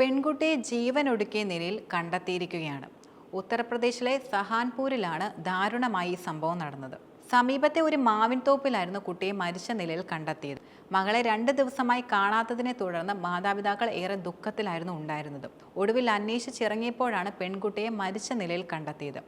പെൺകുട്ടിയെ ജീവനൊടുക്കിയ നിലയിൽ കണ്ടെത്തിയിരിക്കുകയാണ്. ഉത്തർപ്രദേശിലെ സഹാൻപൂരിലാണ് ദാരുണമായി ഈ സംഭവം നടന്നത്. സമീപത്തെ ഒരു മാവിൻ തോപ്പിലായിരുന്നു കുട്ടിയെ മരിച്ച നിലയിൽ കണ്ടെത്തിയത്. മകളെ രണ്ട് ദിവസമായി കാണാത്തതിനെ തുടർന്ന് മാതാപിതാക്കൾ ഏറെ ദുഃഖത്തിലായിരുന്നു ഉണ്ടായിരുന്നത്. ഒടുവിൽ അന്വേഷിച്ചിറങ്ങിയപ്പോഴാണ് പെൺകുട്ടിയെ മരിച്ച നിലയിൽ കണ്ടെത്തിയത്.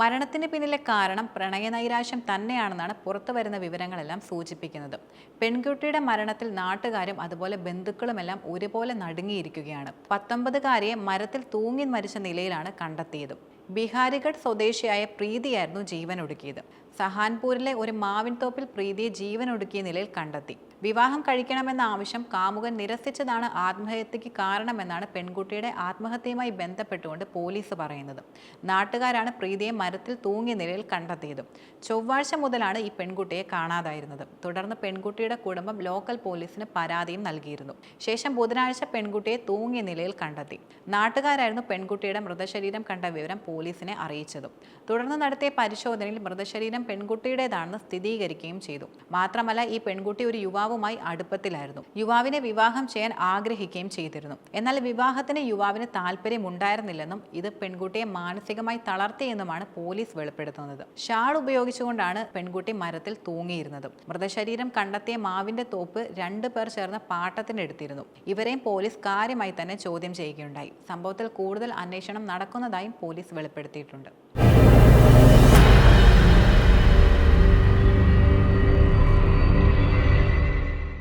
മരണത്തിന് പിന്നിലെ കാരണം പ്രണയനൈരാശ്യം തന്നെയാണെന്നാണ് പുറത്തു വരുന്ന വിവരങ്ങളെല്ലാം സൂചിപ്പിക്കുന്നത്. പെൺകുട്ടിയുടെ മരണത്തിൽ നാട്ടുകാരും അതുപോലെ ബന്ധുക്കളുമെല്ലാം ഒരുപോലെ നടുങ്ങിയിരിക്കുകയാണ്. പത്തൊമ്പതുകാരിയെ മരത്തിൽ തൂങ്ങി മരിച്ച നിലയിലാണ് കണ്ടെത്തിയത്. ബിഹാരിഗഡ് സ്വദേശിയായ പ്രീതിയായിരുന്നു ജീവൻ ഒടുക്കിയത് സഹാൻപൂരിലെ ഒരു മാവിൻ തോപ്പിൽ പ്രീതിയെ ജീവൻ ഒടുക്കിയ നിലയിൽ കണ്ടെത്തി. വിവാഹം കഴിക്കണമെന്ന ആവശ്യം കാമുകൻ നിരസിച്ചതാണ് ആത്മഹത്യക്ക് കാരണമെന്നാണ് പെൺകുട്ടിയുടെ ആത്മഹത്യയുമായി ബന്ധപ്പെട്ടുകൊണ്ട് പോലീസ് പറയുന്നത്. നാട്ടുകാരാണ് പ്രീതിയെ മരത്തിൽ തൂങ്ങിയ നിലയിൽ കണ്ടെത്തിയത്. ചൊവ്വാഴ്ച മുതലാണ് ഈ പെൺകുട്ടിയെ കാണാതായിരുന്നത്. തുടർന്ന് പെൺകുട്ടിയുടെ കുടുംബം ലോക്കൽ പോലീസിന് പരാതിയും നൽകിയിരുന്നു. ശേഷം ബുധനാഴ്ച പെൺകുട്ടിയെ തൂങ്ങിയ നിലയിൽ കണ്ടെത്തി. നാട്ടുകാരായിരുന്നു പെൺകുട്ടിയുടെ മൃതശരീരം കണ്ട വിവരം പോലീസിനെ അറിയിച്ചതും. തുടർന്ന് നടത്തിയ പരിശോധനയിൽ മൃതശരീരം പെൺകുട്ടിയുടേതാണെന്ന് സ്ഥിരീകരിക്കുകയും ചെയ്തു. മാത്രമല്ല ഈ പെൺകുട്ടി ഒരു യുവാവുമായി അടുപ്പത്തിലായിരുന്നു. യുവാവിനെ വിവാഹം ചെയ്യാൻ ആഗ്രഹിക്കുകയും ചെയ്തിരുന്നു. എന്നാൽ വിവാഹത്തിന് യുവാവിന് താല്പര്യമുണ്ടായിരുന്നില്ലെന്നും ഇത് പെൺകുട്ടിയെ മാനസികമായി തളർത്തിയെന്നുമാണ് പോലീസ് വെളിപ്പെടുത്തുന്നത്. ഷാൾ ഉപയോഗിച്ചുകൊണ്ടാണ് പെൺകുട്ടി മരത്തിൽ തൂങ്ങിയിരുന്നത്. മൃതശരീരം കണ്ടെത്തിയ മാവിന്റെ തോപ്പ് രണ്ടു പേർ ചേർന്ന് പാട്ടത്തിനെടുത്തിരുന്നു ഇവരെയും പോലീസ് കാര്യമായി തന്നെ ചോദ്യം ചെയ്യുകയുണ്ടായി. സംഭവത്തിൽ കൂടുതൽ അന്വേഷണം നടക്കുന്നതായും പോലീസ് വെളിപ്പെടുത്തിയിട്ടുണ്ട്